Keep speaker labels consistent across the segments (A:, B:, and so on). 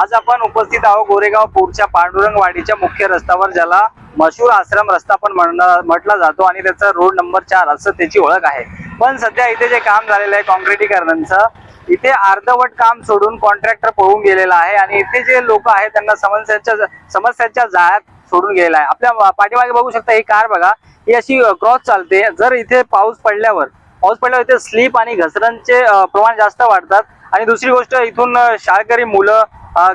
A: आज आपण उपस्थित आहोत गोरेगाव पूरच्या पांडुरंगवाडीच्या मुख्य रस्त्यावर ज्याला मशहूर आश्रम रस्ता पण म्हटला जातो आणि त्याचा रोड नंबर चार असं त्याची ओळख आहे. पण सध्या इथे जे काम झालेलं आहे कॉन्क्रिटीकरणांचं इथे अर्धवट काम सोडून कॉन्ट्रॅक्टर पळून गेलेला आहे आणि इथे जे लोक आहेत त्यांना समस्यांच्या समस्यांच्या जाळ्यात सोडून गेलेला आहे. आपल्या पाठीमागे बघू शकता ही कार बघा ही अशी क्रॉस चालते. जर इथे पाऊस पडल्यावर पाऊस पडल्यावर इथे स्लीप आणि घसरणचे प्रमाण जास्त वाढतात. आणि दुसरी गोष्ट इथून शाळकरी मुलं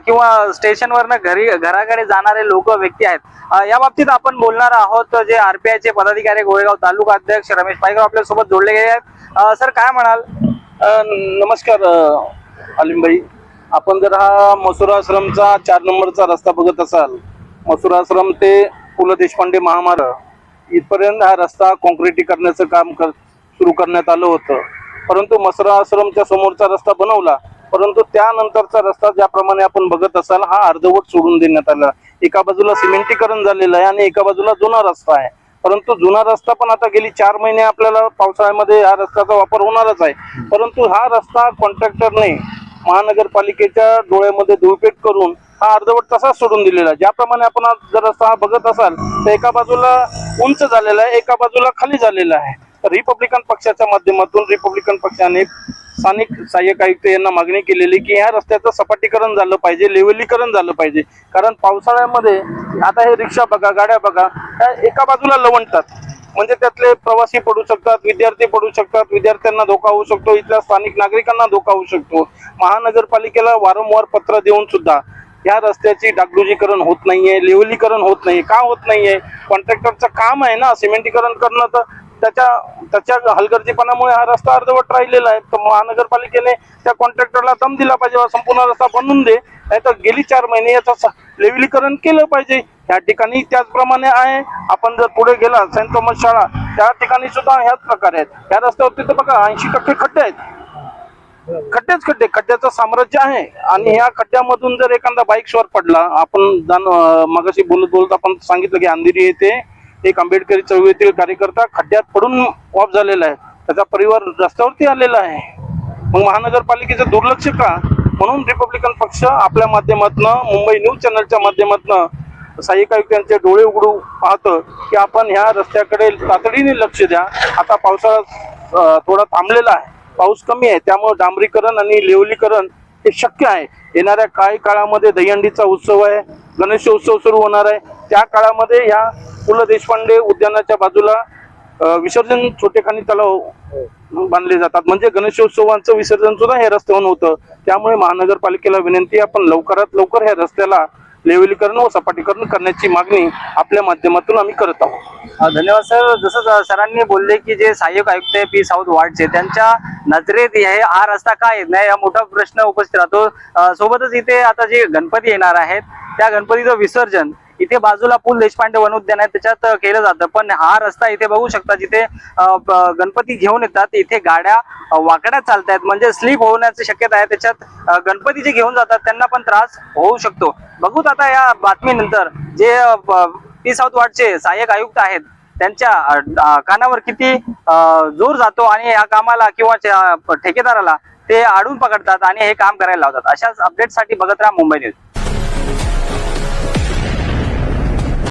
A: किंवा स्टेशनवरनं घरी घराकडे जाणारे लोक व्यक्ती आहेत. या बाबतीत आपण बोलणार आहोत जे आरपीआयचे पदाधिकारी गोळेगाव तालुका अध्यक्ष रमेश पायगाव आपल्यासोबत जोडले गेले आहेत. सर काय म्हणाल?
B: नमस्कार अ, आपण जर हा मसुर आश्रमचा चार नंबरचा रस्ता बघत असाल मसुर आश्रम ते पु ल देशपांडे महामार्ग इथपर्यंत हा रस्ता कॉन्क्रिटीकरणाचं काम कर सुरू करण्यात आलं होतं. परंतु मसुरा आश्रमच्या समोरचा रस्ता बनवला परंतु त्यानंतरचा रस्ता ज्याप्रमाणे आपण बघत असाल हा अर्धवट सोडून देण्यात आला. एका बाजूला सिमेंटीकरण झालेलं आहे आणि एका बाजूला जुना रस्ता आहे. परंतु जुना रस्ता पण आता गेली चार महिने आपल्याला पावसाळ्यामध्ये हा रस्त्याचा वापर होणारच आहे. परंतु हा रस्ता कॉन्ट्रॅक्टरने महानगरपालिकेच्या डोळ्यामध्ये धुळपेट करून हा अर्धवट तसाच सोडून दिलेला आहे. ज्याप्रमाणे आपण आज जर रस्ता हा बघत असाल तर एका बाजूला उंच झालेला आहे एका बाजूला खाली झालेला आहे. रिपब्लिकन पक्षाच्या माध्यमातून रिपब्लिकन पक्षाने स्थानिक सहाय्यक आयुक्त यांना मागणी केलेली की ह्या रस्त्याचं सपाटीकरण झालं पाहिजे लेवलीकरण झालं पाहिजे. कारण पावसाळ्यामध्ये आता हे रिक्षा बघा गाड्या बघा ह्या एका बाजूला लवणतात म्हणजे त्यातले प्रवासी पडू शकतात विद्यार्थी पडू शकतात विद्यार्थ्यांना धोका होऊ शकतो इथल्या स्थानिक नागरिकांना धोका होऊ शकतो. महानगरपालिकेला वारंवार पत्र देऊन सुद्धा या रस्त्याची डागडुजीकरण होत नाहीये लेवलीकरण होत नाही का होत नाहीये? कॉन्ट्रॅक्टरचं काम आहे ना सिमेंटीकरण करणं तर त्याच्या त्याच्या हलगर्जीपणामुळे हा रस्ता अर्धवट राहिलेला आहे. तर महानगरपालिकेने त्या कॉन्ट्रॅक्टरला दम दिला पाहिजे संपूर्ण रस्ता बनवून दे. नाही तर गेली चार महिने याचं लेविलीकरण केलं पाहिजे. या ठिकाणी त्याचप्रमाणे आहे. आपण जर पुढे गेला सेंट थॉमस शाळा त्या ठिकाणी सुद्धा ह्याच प्रकारे आहेत. या रस्त्यावरती तर बघा ऐंशी टक्के खड्डे आहेत. खड्डेच खड्डे. खड्ड्याचं साम्राज्य आहे. आणि ह्या खड्ड्यामधून जर एखादा बाईक स्वर पडला आपण मगाशी बोलत बोलत आपण सांगितलं की अंधेरी येथे एक आंबेडकरी चळवळीतील कार्यकर्ता खड्ड्यात पडून ऑफ झालेला आहे. त्याचा परिवार रस्त्यावरती आलेला आहे. मग महानगरपालिकेचं दुर्लक्ष का? म्हणून रिपब्लिकन पक्ष आपल्या माध्यमातून मुंबई न्यूज चॅनलच्या माध्यमातून सहाय्यक आयुक्तांचे डोळे उघडू पाहतं की आपण ह्या रस्त्याकडे तातडीने लक्ष द्या. आता पावसाळा थोडा थांबलेला आहे. पाऊस कमी आहे. त्यामुळे डांबरीकरण आणि लेवलीकरण हे शक्य आहे. येणाऱ्या काही काळामध्ये दहीहंडीचा उत्सव आहे. गणेशोत्सव सुरू होणार आहे. त्या काळामध्ये ह्या पु ल देशपांडे उद्यानाच्या बाजूला विसर्जन छोटेखानी तलाव बांधले जातात. म्हणजे गणेशोत्सवांचं विसर्जन सुद्धा हे रस्त्यावरून होतं. त्यामुळे महानगरपालिकेला विनंती आपण लवकरात लवकर ह्या रस्त्याला लेवलीकरण व सपाटीकरण करण्याची मागणी आपल्या माध्यमातून आम्ही करत आहोत.
A: धन्यवाद सर. जसं सरांनी बोलले की जे सहाय्यक आयुक्त आहे पी. साऊथ वार्डचे त्यांच्या नजरेत हे हा रस्ता काय येत नाही? हा मोठा प्रश्न उपस्थित राहतो. सोबतच इथे आता जे गणपती येणार आहेत त्या गणपतीचं विसर्जन इथे बाजूला पूल देशपांडे वन उद्यान आहे त्याच्यात केलं जातं. पण हा रस्ता इथे बघू शकता जिथे गणपती घेऊन येतात इथे गाड्या वाकड्या चालतायत. म्हणजे स्लिप होण्याची शक्यता आहे. त्याच्यात गणपती जे घेऊन जातात त्यांना पण त्रास होऊ शकतो. बघूत आता या बातमीनंतर जे पी साऊथ वार्डचे सहाय्यक आयुक्त आहेत त्यांच्या कानावर किती जोर जातो आणि या कामाला किंवा ठेकेदाराला ते आडून पकडतात आणि हे काम करायला लावतात. अशाच अपडेटसाठी बघत राहा मुंबई न्यूज.